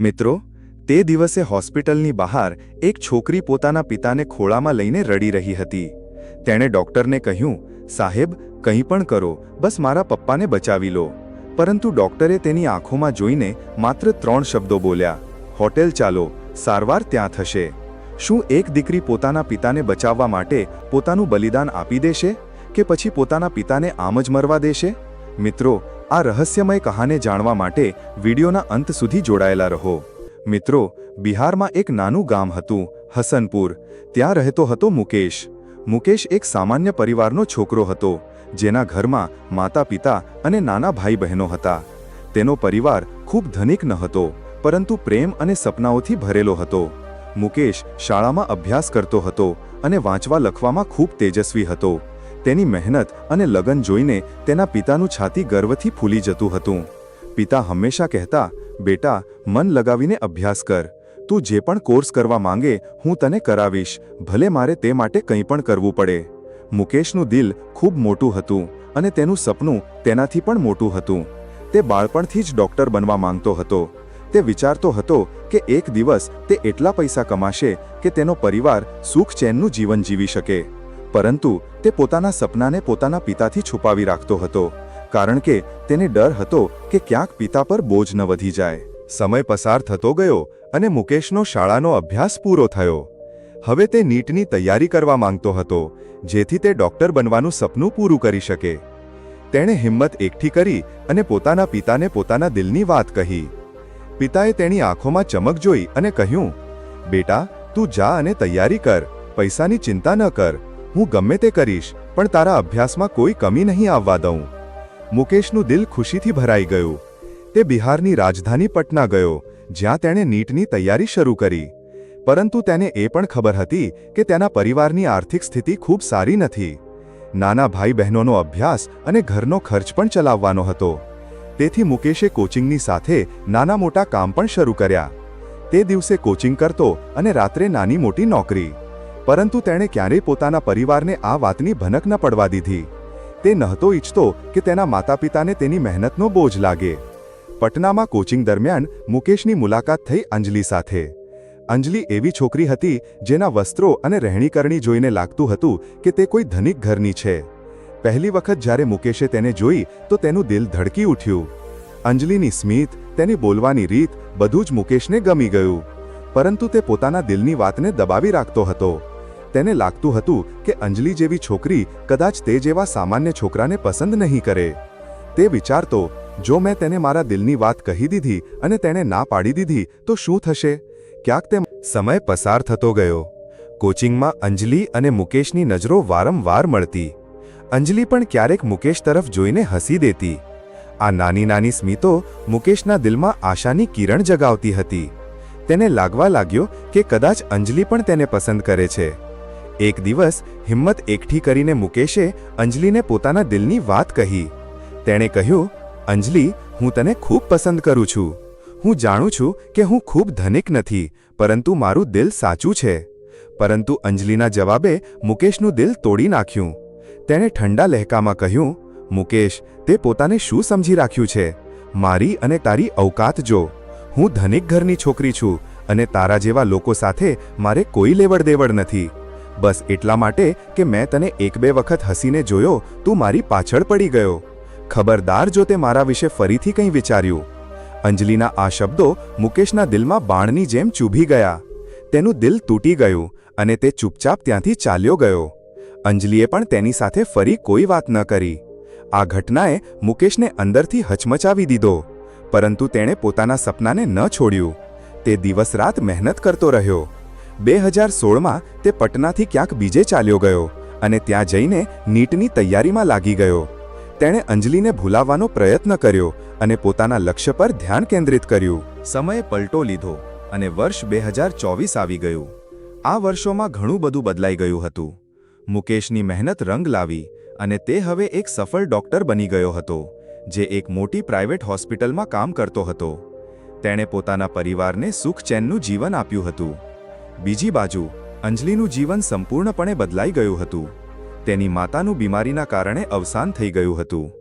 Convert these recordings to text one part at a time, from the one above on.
મિત્રો, તે દિવસે હોસ્પિટલની બહાર એક છોકરી પોતાના પિતાને ખોળામાં લઈને રડી રહી હતી. તેણે ડૉક્ટરને કહ્યું, સાહેબ, કંઈ પણ કરો, બસ મારા પપ્પાને બચાવી લો. પરંતુ ડૉક્ટરે તેની આંખોમાં જોઈને માત્ર ત્રણ શબ્દો બોલ્યા, હોટેલ ચાલો, સારવાર ત્યાં થશે. શું એક દીકરી પોતાના પિતાને બચાવવા માટે પોતાનું બલિદાન આપી દેશે કે પછી પોતાના પિતાને આમ જ મરવા દેશે? મિત્રો આ રહસ્યમય કહાને જાણવા માટે વિડીયોના અંત સુધી જોડાયેલા રહો. મિત્રો, બિહારમાં એક નાનું ગામ હતું, હસનપુર. ત્યાં રહેતો હતો મુકેશ. મુકેશ એક સામાન્ય પરિવારનો છોકરો હતો, જેના ઘરમાં માતા પિતા અને નાના ભાઈ બહેનો હતા. તેનો પરિવાર ખૂબ ધનિક ન હતો, પરંતુ પ્રેમ અને સપનાઓથી ભરેલો હતો. મુકેશ શાળામાં અભ્યાસ કરતો હતો અને વાંચવા લખવામાં ખૂબ તેજસ્વી હતો. તેની મહેનત અને લગન જોઈને તેના પિતાનું છાતી ગર્વથી ફૂલી જતું હતું. પિતા હંમેશા કહેતા, બેટા, મન લગાવીને અભ્યાસ કર. તું જે પણ કોર્સ કરવા માંગે, હું તને કરાવીશ. ભલે મારે તે માટે કંઈ પણ કરવું પડે. મુકેશનું દિલ ખૂબ મોટું હતું અને તેનું સપનું તેનાથી પણ મોટું હતું. તે બાળપણથી જ ડૉક્ટર બનવા માંગતો હતો. તે વિચારતો હતો કે એક દિવસ તે એટલા પૈસા કમાશે કે તેનો પરિવાર સુખ ચેનનું જીવન જીવી શકે. પરંતુ તે પોતાના સપનાને પોતાના પિતાથી છુપાવી રાખતો હતો, કારણ કે તેને ડર હતો કે ક્યાંક પિતા પર બોજ ન વધી જાય. સમય પસાર થતો ગયો અને મુકેશનો શાળાનો અભ્યાસ પૂરો થયો. હવે તે નીટની તૈયારી કરવા માંગતો હતો, જેથી તે ડૉક્ટર બનવાનું સપનું પૂરું કરી શકે. તેણે હિંમત એકઠી કરી અને પોતાના પિતાને પોતાના દિલની વાત કહી. પિતાએ તેની આંખોમાં ચમક જોઈ અને કહ્યું, બેટા, તું જા અને તૈયારી કર, પૈસાની ચિંતા ન કર હું ગમે તે કરીશ, પણ તારા અભ્યાસમાં કોઈ કમી નહીં આવવા દઉં. મુકેશનું દિલ ખુશીથી ભરાઈ ગયું. તે બિહારની રાજધાની પટના ગયો, જ્યાં તેણે નીટની તૈયારી શરૂ કરી. પરંતુ તેને એ પણ ખબર હતી કે તેના પરિવારની આર્થિક સ્થિતિ ખૂબ સારી નથી. નાના ભાઈ બહેનોનો અભ્યાસ અને ઘરનો ખર્ચ પણ ચલાવવાનો હતો. તેથી મુકેશે કોચિંગની સાથે નાના મોટા કામ પણ શરૂ કર્યા. તે દિવસે કોચિંગ કરતો અને રાત્રે નાની મોટી નોકરી. પરંતુ તેણે ક્યારેય પોતાના પરિવારને આ વાતની ભનક ન પડવા દીધી. તે નહોતો ઈચ્છતો કે તેના માતા પિતાને તેની મહેનતનો બોજ લાગે. પટનામાં કોચિંગ દરમિયાન મુકેશની મુલાકાત થઈ અંજલિ સાથે. અંજલિ એવી છોકરી હતી જેના વસ્ત્રો અને રહેણીકરણી જોઈને લાગતું હતું કે તે કોઈ ધનિક ઘરની છે. પહેલી વખત જ્યારે મુકેશે તેને જોઈ તો તેનું દિલ ધડકી ઉઠ્યું. અંજલિની સ્મિત, તેની બોલવાની રીત બધું જ મુકેશને ગમી ગયું. પરંતુ તે પોતાના દિલની વાતને દબાવી રાખતો હતો. તેને લાગતું હતું કે અંજલિ જેવી છોકરી કદાચ તે જેવા સામાન્ય છોકરાને પસંદ નહીં કરે. તે વિચારતો, જો મેં તેને મારા દિલની વાત કહી દીધી અને તેણે ના પાડી દીધી, તો શું થશે? ક્યાંક તે સમય પસાર થતો ગયો. કોચિંગમાં અંજલિ અને મુકેશની નજરો વારંવાર મળતી. અંજલિ પણ ક્યારેક મુકેશ તરફ જોઈને હસી દેતી. આ નાની નાની સ્મિતો મુકેશના દિલમાં આશાની કિરણ જગાવતી હતી. તેને લાગવા લાગ્યો કે કદાચ અંજલિ પણ તેને પસંદ કરે છે. એક દિવસ હિંમત એકઠી કરીને મુકેશે અંજલિને પોતાના દિલની વાત કહી. તેણે કહ્યું, અંજલિ, હું તને ખૂબ પસંદ કરું છું. હું જાણું છું કે હું ખૂબ ધનિક નથી, પરંતુ મારું દિલ સાચું છે. પરંતુ અંજલિના જવાબે મુકેશનું દિલ તોડી નાખ્યું. તેણે ઠંડા લહેકામાં કહ્યું, મુકેશ, તે પોતાને શું સમજી રાખ્યું છે? મારી અને તારી અવકાત જો. હું ધનિક ઘરની છોકરી છું અને તારા જેવા લોકો સાથે મારે કોઈ લેવડ દેવડ નથી. બસ એટલા માટે કે મેં તને એક બે વખત હસીને જોયો, તું મારી પાછળ પડી ગયો. ખબરદાર જો તે મારા વિશે ફરીથી કંઈ વિચાર્યું. અંજલિના આ શબ્દો મુકેશના દિલમાં બાણની જેમ ચૂભી ગયા. તેનું દિલ તૂટી ગયું અને તે ચૂપચાપ ત્યાંથી ચાલ્યો ગયો. અંજલિએ પણ તેની સાથે ફરી કોઈ વાત ન કરી. આ ઘટનાએ મુકેશને અંદરથી હચમચાવી દીધો, પરંતુ તેણે પોતાના સપનાને ન છોડ્યું. તે દિવસ રાત મહેનત કરતો રહ્યો. બે હજાર સોળમાં તે પટનાથી ક્યાંક બીજે ચાલ્યો ગયો અને ત્યાં જઈને નીટની તૈયારીમાં લાગી ગયો. તેણે અંજલિને ભૂલાવવાનો પ્રયત્ન કર્યો અને પોતાના લક્ષ્ય પર ધ્યાન કેન્દ્રિત કર્યું. સમયે પલટો લીધો અને વર્ષ બે હજાર ચોવીસ આવી ગયું. આ વર્ષોમાં ઘણું બધું બદલાઈ ગયું હતું. મુકેશની મહેનત રંગ લાવી અને તે હવે એક સફળ ડોક્ટર બની ગયો હતો, જે એક મોટી પ્રાઇવેટ હોસ્પિટલમાં કામ કરતો હતો. તેણે પોતાના પરિવારને સુખ ચેનનું જીવન આપ્યું હતું. બીજી બાજુ, અંજલિનું જીવન સંપૂર્ણપણે બદલાઈ ગયું હતું. તેની માતાનું બીમારીના કારણે અવસાન થઈ ગયું હતું.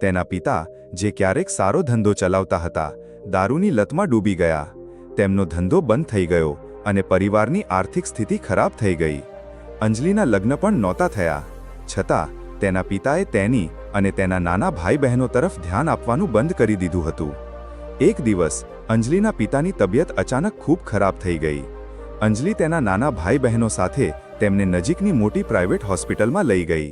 તેના પિતા, જે ક્યારેક સારો ધંધો ચલાવતા હતા, દારૂની લતમાં ડૂબી ગયા. તેમનો ધંધો બંધ થઈ ગયો અને પરિવારની આર્થિક સ્થિતિ ખરાબ થઈ ગઈ. અંજલિના લગ્ન પણ નહોતા થયા. છતાં, તેના પિતાએ તેની અને તેના નાના ભાઈ બહેનો તરફ ધ્યાન આપવાનું બંધ કરી દીધું હતું. એક દિવસ, અંજલિના પિતાની તબિયત અચાનક ખૂબ ખરાબ થઈ ગઈ. અંજલિ તેના નાના ભાઈ બહેનો સાથે તેમને નજીકની મોટી પ્રાઇવેટ હોસ્પિટલમાં લઈ ગઈ.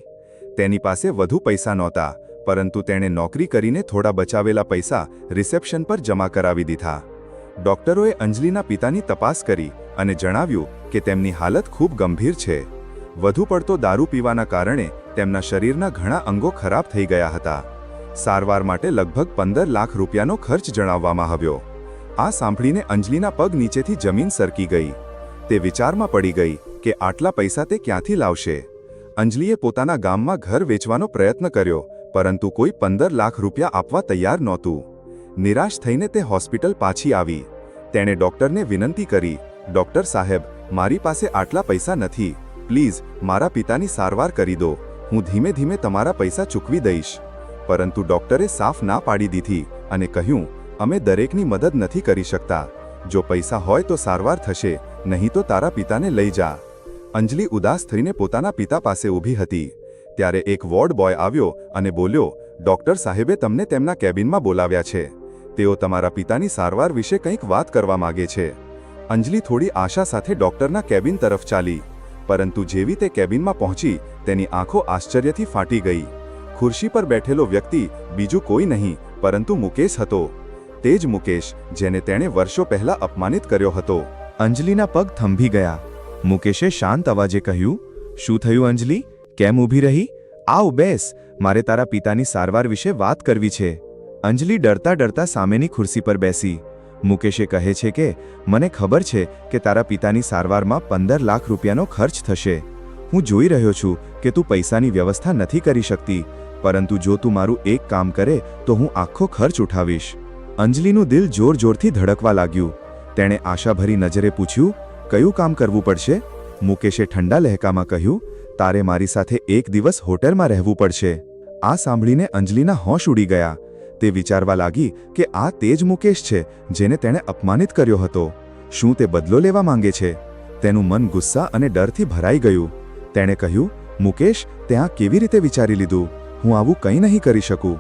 તેની પાસે વધુ પૈસા નહોતા, પરંતુ તેણે નોકરી કરીને થોડા બચાવેલા પૈસા રિસેપ્શન પર જમા કરાવી દીધા. ડોક્ટરોએ અંજલિના પિતાની તપાસ કરી અને જણાવ્યું કે તેમની હાલત ખૂબ ગંભીર છે. વધુ પડતો દારૂ પીવાના કારણે તેમના શરીરના ઘણા અંગો ખરાબ થઈ ગયા હતા. સારવાર માટે લગભગ પંદર લાખ રૂપિયાનો ખર્ચ જણાવવામાં આવ્યો. આ સાંભળીને અંજલિના પગ નીચેથી જમીન સરકી ગઈ. તે વિચારમાં પડી ગઈ કે આટલા પૈસા તે ક્યાંથી લાવશે? અંજલિએ પોતાના ગામમાં ઘર વેચવાનો પ્રયત્ન કર્યો, પરંતુ કોઈ પંદર લાખ રૂપિયા આપવા તૈયાર નહોતું. નિરાશ થઈને તે હોસ્પિટલ પાછી આવી. તેણે ડોક્ટરને વિનંતી કરી, ડોક્ટર સાહેબ, મારી પાસે આટલા પૈસા નથી. પ્લીઝ, મારા પિતાની સારવાર કરી દો. હું ધીમે ધીમે તમારા પૈસા ચૂકવી દઈશ. પરંતુ ડોક્ટરે સાફ ના પાડી દીધી અને કહ્યું, અમે દરેકની મદદ નથી કરી શકતા. જો પૈસા હોય તો સારવાર થશે. નહીં તો તારા પિતાને લઈ જા. અંજલિ ઉદાસ થઈને પોતાના પિતા પાસે ઊભી હતી. ત્યારે એક વોર્ડ બોય આવ્યો અને બોલ્યો, ડોક્ટર સાહેબે તમને તેમના કેબિનમાં બોલાવ્યા છે. તેઓ તમારા પિતાની સારવાર વિશે કંઈક વાત કરવા માગે છે. અંજલિ થોડી આશા સાથે ડોક્ટરના કેબિન તરફ ચાલી. પરંતુ જેવી તે કેબિનમાં પહોંચી, તેની આંખો આશ્ચર્યથી ફાટી ગઈ. ખુરશી પર બેઠેલો વ્યક્તિ બીજું કોઈ નહીં, પરંતુ મુકેશ હતો. તે જ મુકેશ, જેને તેણે વર્ષો પહેલા અપમાનિત કર્યો હતો. અંજલિના પગ થંભી ગયા. મુકેશે શાંત અવાજે કહ્યું, શું થયું અંજલિ? કેમ ઊભી રહી? આવ બેસ, મારે તારા પિતાની સારવાર વિશે વાત કરવી છે. અંજલિ ડરતા ડરતા સામેની ખુરશી પર બેસી. મુકેશે કહે છે કે, મને ખબર છે કે તારા પિતાની સારવારમાં પંદર લાખ રૂપિયાનો ખર્ચ થશે. હું જોઈ રહ્યો છું કે તું પૈસાની વ્યવસ્થા નથી કરી શકતી, પરંતુ જો તું મારું એક કામ કરે, તો હું આખો ખર્ચ ઉઠાવીશ. અંજલિનું દિલ જોર જોરથી ધડકવા લાગ્યું. તેણે આશાભરી નજરે પૂછ્યું, કયું કામ કરવું પડશે? મુકેશે ઠંડા લહેકામાં કહ્યું, તારે મારી સાથે એક દિવસ હોટલમાં રહેવું પડશે. આ સાંભળીને અંજલિના હોશ ઉડી ગયા. તે વિચારવા લાગી કે આ તે જ મુકેશ છે જેને તેણે અપમાનિત કર્યો હતો. શું તે બદલો લેવા માંગે છે? તેનું મન ગુસ્સા અને ડરથી ભરાઈ ગયું. તેણે કહ્યું, મુકેશ તે આ કેવી રીતે વિચારી લીધું? હું આવું કંઈ નહીં કરી શકું.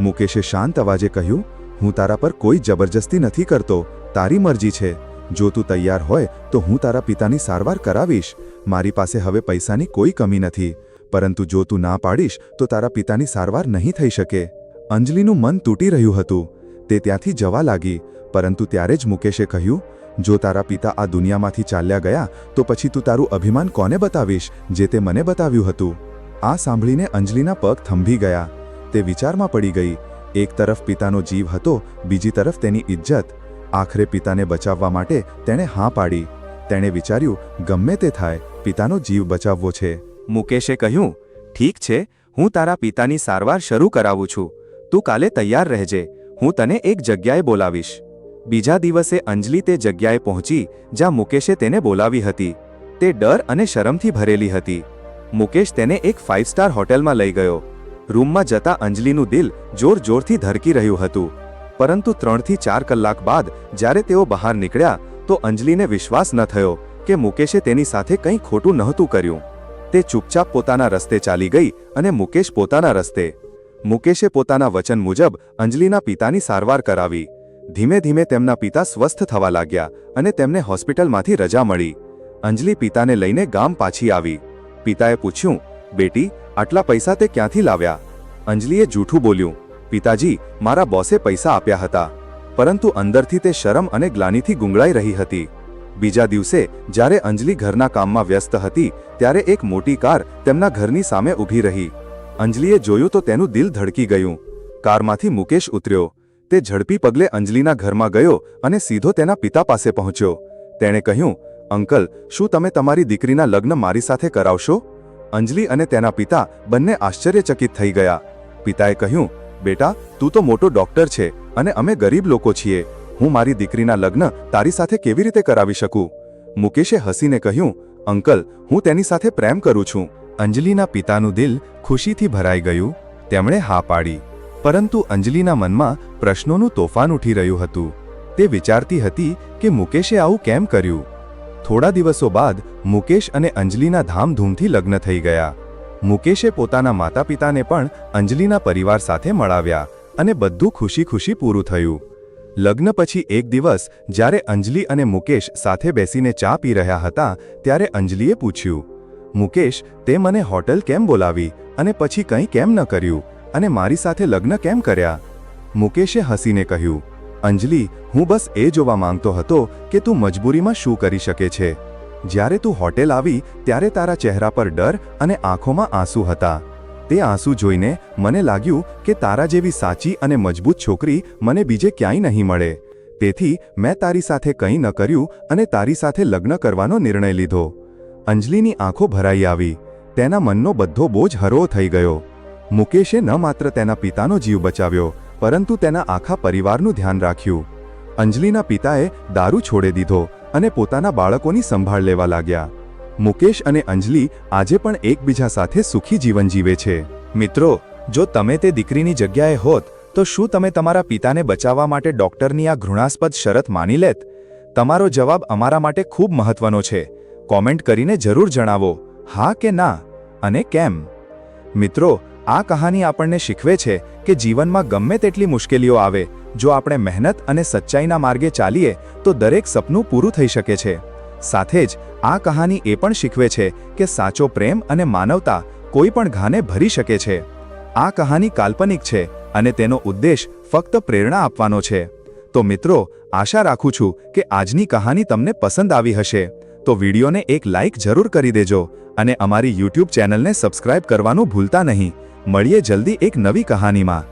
મુકેશે શાંત અવાજે કહ્યું, હું તારા પર કોઈ જબરજસ્તી નથી કરતો. તારી મરજી છે. જો તું તૈયાર હોય, તો હું તારા પિતાની સારવાર કરાવીશ. મારી પાસે હવે પૈસાની કોઈ કમી નથી. પરંતુ જો તું ના પાડીશ, તો તારા પિતાની સારવાર નહીં થઈ શકે. અંજલિનું મન તૂટી રહ્યું હતું. તે ત્યાંથી જવા લાગી. પરંતુ ત્યારે જ મુકેશે કહ્યું, જો તારા પિતા આ દુનિયામાંથી ચાલ્યા ગયા, તો પછી તું તારું અભિમાન કોને બતાવીશ, જે તે મને બતાવ્યું હતું? આ સાંભળીને અંજલિના પગ થંભી ગયા. તે વિચારમાં પડી ગઈ. એક તરફ પિતાનો જીવ હતો, બીજી તરફ તેની ઇજ્જત આખરે પિતાને બચાવવા માટે તેણે હા પાડી. તેણે વિચાર્યું, ગમે તે થાય, પિતાનો જીવ બચાવવો છે. મુકેશે કહ્યું, ઠીક છે, હું તારા પિતાની સારવાર શરૂ કરાવું છું. તું કાલે તૈયાર રહેજે, હું તને એક જગ્યાએ બોલાવીશ. બીજા દિવસે અંજલિ તે જગ્યાએ પહોંચી, જ્યાં મુકેશે તેને બોલાવી હતી. તે ડર અને શરમથી ભરેલી હતી. મુકેશ તેને એક ફાઇવ સ્ટાર હોટેલમાં લઈ ગયો. રૂમમાં જતા અંજલિનું દિલ જોર જોરથી ધરકી રહ્યું હતું. પરંતુ ત્રણથી ચાર કલાક બાદ જ્યારે તેઓ બહાર નીકળ્યા, તો અંજલિને વિશ્વાસ ન થયો કે મુકેશે તેની સાથે કંઈ ખોટું નહોતું કર્યું. તે ચૂપચાપ પોતાના રસ્તે ચાલી ગઈ અને મુકેશ પોતાના રસ્તે. મુકેશે પોતાના વચન મુજબ અંજલિના પિતાની સારવાર કરાવી. ધીમે ધીમે તેમના પિતા સ્વસ્થ થવા લાગ્યા અને તેમને હોસ્પિટલમાંથી રજા મળી. અંજલિ પિતાને લઈને ગામ પાછી આવી. પિતાએ પૂછ્યું, બેટી, આટલા પૈસા તે ક્યાંથી લાવ્યા? અંજલિએ જૂઠું બોલ્યું પિતાજી, મારા બોસે પૈસા આપ્યા હતા. પરંતુ અંદરથી તે શરમ અને ગ્લાનીથી ગુંગળાઈ રહી હતી. બીજા દિવસે, જ્યારે અંજલિ ઘરના કામમાં વ્યસ્ત હતી, ત્યારે એક મોટી કાર તેમના ઘરની સામે ઊભી રહી. અંજલિએ જોયું તો તેનું દિલ ધડકી ગયું. કારમાંથી મુકેશ ઉતર્યો. તે ઝડપી પગલે અંજલિના ઘરમાં ગયો અને સીધો તેના પિતા પાસે પહોંચ્યો. તેણે કહ્યું, અંકલ, શું તમે તમારી દીકરીના લગ્ન મારી સાથે કરાવશો? અંજલિ અને તેના પિતા બંને આશ્ચર્યચકિત થઈ ગયા. પિતાએ કહ્યું બેટા, તું તો મોટો ડોક્ટર છે અને અમે ગરીબ લોકો છીએ. હું મારી દીકરીના લગ્ન તારી સાથે કેવી રીતે કરાવી શકું? મુકેશે હસીને કહ્યું, અંકલ, હું તેની સાથે પ્રેમ કરું છું. અંજલિના પિતાનું દિલ ખુશીથી ભરાઈ ગયું. તેમણે હા પાડી. પરંતુ અંજલિના મનમાં પ્રશ્નોનું તોફાન ઉઠી રહ્યું હતું. તે વિચારતી હતી કે મુકેશે આવું કેમ કર્યું? થોડા દિવસો બાદ મુકેશ અને અંજલિના ધામધૂમથી લગ્ન થઈ ગયા. મુકેશે પોતાના માતા પિતાને પણ અંજલિના પરિવાર સાથે મળાવ્યા અને બધું ખુશી ખુશી પૂરું થયું. લગ્ન પછી એક દિવસ, જ્યારે અંજલિ અને મુકેશ સાથે બેસીને ચા પી રહ્યા હતા, ત્યારે અંજલિએ પૂછ્યું, મુકેશ, તે મને હોટલ કેમ બોલાવી અને પછી કંઈ કેમ ન કર્યું અને મારી સાથે લગ્ન કેમ કર્યા? મુકેશે હસીને કહ્યું, અંજલિ, હું બસ એ જોવા માંગતો હતો કે તું મજબૂરીમાં શું કરી શકે છે. જ્યારે તું હોટેલ આવી, ત્યારે તારા ચહેરા પર ડર અને આંખોમાં આંસુ હતા. તે આંસુ જોઈને મને લાગ્યું કે તારા જેવી સાચી અને મજબૂત છોકરી મને બીજે ક્યાંય નહીં મળે. તેથી મેં તારી સાથે કંઈ ન કર્યું અને તારી સાથે લગ્ન કરવાનો નિર્ણય લીધો. અંજલિની આંખો ભરાઈ આવી. તેના મનનો બધો બોજ હરવો થઈ ગયો. મુકેશે ન માત્ર તેના પિતાનો જીવ બચાવ્યો, પરંતુ તેના આખા પરિવારનું ધ્યાન રાખ્યું. અંજલિના પિતાએ દારૂ છોડી દીધો અને પોતાના બાળકોની સંભાળ લેવા લાગ્યા. મુકેશ અને અંજલિ આજે પણ એકબીજા સાથે સુખી જીવન જીવે છે. મિત્રો, જો તમે તે દીકરીની જગ્યાએ હોત, તો શું તમે તમારા પિતાને બચાવવા માટે ડોક્ટરની આ ઘૃણાસ્પદ શરત માની લેત? તમારો જવાબ અમારા માટે ખૂબ મહત્વનો છે. કોમેન્ટ કરીને જરૂર જણાવો, હા કે ના અને કેમ? મિત્રો આ કહાની આપણને શીખવે છે કે જીવનમાં ગમે તેટલી મુશ્કેલીઓ આવે, જો આપણે મહેનત અને સચ્ચાઈના માર્ગે ચાલીએ, તો દરેક સપનું પૂરું થઈ શકે છે. સાથે જ, આ કહાની એ પણ શીખવે છે કે સાચો પ્રેમ અને માનવતા કોઈ પણ ઘાને ભરી શકે છે. આ કહાની કાલ્પનિક છે અને તેનો ઉદ્દેશ ફક્ત પ્રેરણા આપવાનો છે. તો મિત્રો, આશા રાખું છું કે આજની કહાની તમને પસંદ આવી હશે. તો વિડીયોને એક લાઇક જરૂર કરી દેજો અને અમારી યુટ્યુબ ચેનલને સબસ્ક્રાઇબ કરવાનું ભૂલતા નહીં. મળીએ જલ્દી એક નવી કહાનીમાં.